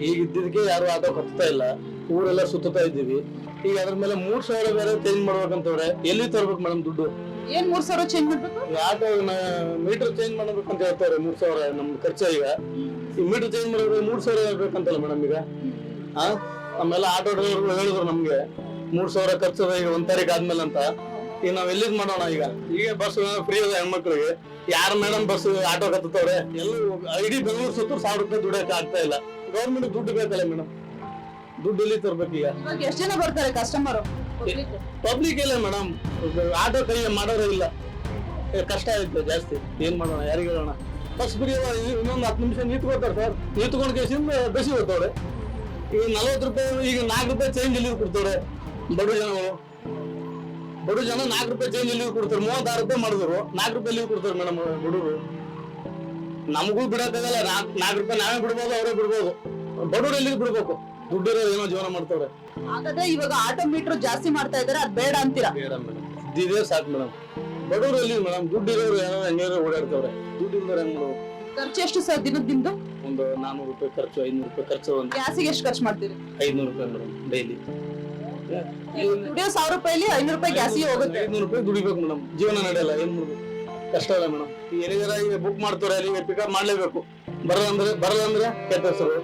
ಈಗ ಇದ್ದಿದ್ದಕ್ಕೆ ಯಾರು ಆಟೋ ಹತ್ತಾ ಇಲ್ಲ ಊರೆಲ್ಲ ಸುತ್ತಾ ಇದ್ದೀವಿ. ಈಗ ಅದ್ರ ಮೇಲೆ ಮೂರ್ ಸಾವಿರ ಬೇರೆ ಚೇಂಜ್ ಮಾಡ್ಬೇಕಂತವ್ರೆ ಎಲ್ಲಿ ತರ್ಬೇಕು ಮೇಡಮ್ ದುಡ್ಡು? ಏನ್ ಮೂರ್ ಸಾವಿರ ಚೇಂಜ್ ಮಾಡ್ಬೇಕು? ಆಟೋ ಮೀಟರ್ ಚೇಂಜ್ ಅಂತ ಹೇಳ್ತಾರೆ ಮೂರ್ ಸಾವಿರ ನಮ್ ಖರ್ಚು ಈಗ. ಈ ಮೀಟರ್ ಚೇಂಜ್ ಮಾಡಿದ್ರೆ ಮೂರ್ ಸಾವಿರ ಬೇಕಂತಲ್ಲ ಮೇಡಮ್ ಈಗ? ಆ? ನಮ್ಮೆಲ್ಲ ಆಟೋ ಡ್ರೈವರ್ ಹೇಳಿದ್ರು ನಮ್ಗೆ ಮೂರ್ ಸಾವಿರ ಖರ್ಚು ಅದ ಈಗ ಒಂದ್ ತಾರೀಕು ಆದ್ಮೇಲೆ ಅಂತ. ಈಗ ನಾವ್ ಎಲ್ಲಿದ್ ಮಾಡೋಣ ಈಗ? ಈಗ ಬಸ್ ಫ್ರೀ ಅದ ಹೆಣ್ಮಕ್ಳಿಗೆ. ಯಾರ ಮೇಡಮ್ ಬಸ್ ಆಟೋ ಕತ್ತವ್ರೆ ಎಲ್ಲ ಇಡೀ ಬೆಂಗಳೂರು ಸುತ್ತ ಸಾವಿರ ರೂಪಾಯಿ ದುಡಿಯಕ್ಕೆ ಆಗ್ತಾ ಇಲ್ಲ. ಗೌರ್ಮೆಂಟ್ ದುಡ್ಡು ಬೇಕಲ್ಲ ಮೇಡಮ್. ದುಡ್ಡು ಇಲ್ಲಿ ತರ್ಬೇಕು ಈಗ. ಇವಾಗ ಎಷ್ಟ್ ಜನ ಬರ್ತಾರೆ ಕಸ್ಟಮರ್ ಪಬ್ಲಿಕ್ ಇಲ್ಲ ಮೇಡಮ್. ಆಟೋ ಕೈ ಮಾಡೋರೇ ಇಲ್ಲ. ಏ, ಕಷ್ಟ ಆಯ್ತು ಜಾಸ್ತಿ. ಏನ್ ಮಾಡೋಣ ಯಾರಿಗೆ ಹೇಳೋಣ? ಬಸ್ ಬಿಡಿ ಇನ್ನೊಂದು ಹತ್ತು ನಿಮಿಷ ನಿಂತ್ಕೊಡ್ತಾರೆ ಸರ್ ನಿಂತ್ಕೊಂಡು ಕೇಸಿಂದ ಬಸಿ ಹೋಗ್ತವ್ರೆ. ಈಗ ನಲ್ವತ್ತು ರೂಪಾಯಿ ಈಗ ನಾಲ್ಕು ರೂಪಾಯಿ ಚೇಂಜ್ ಇಲ್ಲಿ ಕೊಡ್ತಾರೆ ಬಡ ಜನಗಳು. ಬಡ ಜನ ನಾಲ್ಕು ರೂಪಾಯಿ ಚೇಂಜ್ ಇಲ್ಲಿ ಕೊಡ್ತಾರೆ ಮೂವತ್ತಾರು ರೂಪಾಯಿ ಮಾಡಿದ್ರು. ನಾಲ್ಕು ರೂಪಾಯಿ ಇಲ್ಲಿ ಕೊಡ್ತಾರೆ ಮೇಡಮ್ ಬಡವರು. ನಮಗೂ ಬಿಡೋಕ್ಕಾಗಲ್ಲ. ನಾಲ್ಕು ನಾಲ್ಕು ರೂಪಾಯಿ ನಾವೇ ಬಿಡ್ಬೋದು ಅವರೇ ಬಿಡ್ಬೋದು. ಬಡವರು ಎಲ್ಲಿಗೆ ಬಿಡ್ಬೇಕು. ದುಡ್ಡಿರೋ ಏನೋ ಜೀವನ ಮಾಡ್ತಾವ್ರೆ. ಹಾಗಾದ್ರೆ ಇವಾಗ ಆಟೋ ಮೀಟರ್ ಜಾಸ್ತಿ ಮಾಡ್ತಾ ಇದಾರೆ ಅದ್ ಬೇಡ ಅಂತೀರಾ? ಬೇಡ ಮೇಡಮ್. ಇದೇ ಸಾಕು ಮೇಡಮ್. ಬಡವರು ಎಲ್ಲಿ ಮೇಡಮ್? ದುಡ್ಡು ಇರೋರು ಏನೋ ಹೆಂಗಾರು ಓಡಾಡ್ತಾವ್ರೆ. ದುಡ್ಡು ಹೆಂಗ್? ಖರ್ಚು ಎಷ್ಟು ಸರ್ ದಿನದ ನಿಮ್ದು? ಒಂದು ನಾನೂರು ರೂಪಾಯಿ ಖರ್ಚು ಐನೂರು ರೂಪಾಯಿ ಖರ್ಚು ಒಂದು. ಗ್ಯಾಸಿಗೆ ಎಷ್ಟು ಖರ್ಚು ಮಾಡ್ತೀರಿ? ಐನೂರು ರೂಪಾಯಿ ಮೇಡಮ್ ಡೈಲಿ. ದುಡಿಯೋ ಸಾವಿರ ರೂಪಾಯಿಲಿ ಐನೂರು ರೂಪಾಯಿ ಗ್ಯಾಸಿಗೆ ಹೋಗುತ್ತೆ. ಐನೂರು ರೂಪಾಯಿ ದುಡಿಬೇಕು ಮೇಡಮ್. ಜೀವನ ನಡೆಯಲ್ಲ ಏನ್ ಮಾಡ್ಬೇಕು? ಕಷ್ಟ ಇದೆ ಮೇಡಮ್. ಏನಿದಾರ ಈಗ ಬುಕ್ ಮಾಡ್ತಾರೆ ಅಲ್ಲಿಗೆ ಪಿಕಪ್ ಮಾಡ್ಲೇಬೇಕು. ಬರಲ್ಲ ಅಂದ್ರೆ ಬರಲ್ಲ ಅಂದ್ರೆ ಕೆಟ್ಟ ಹೆಸರು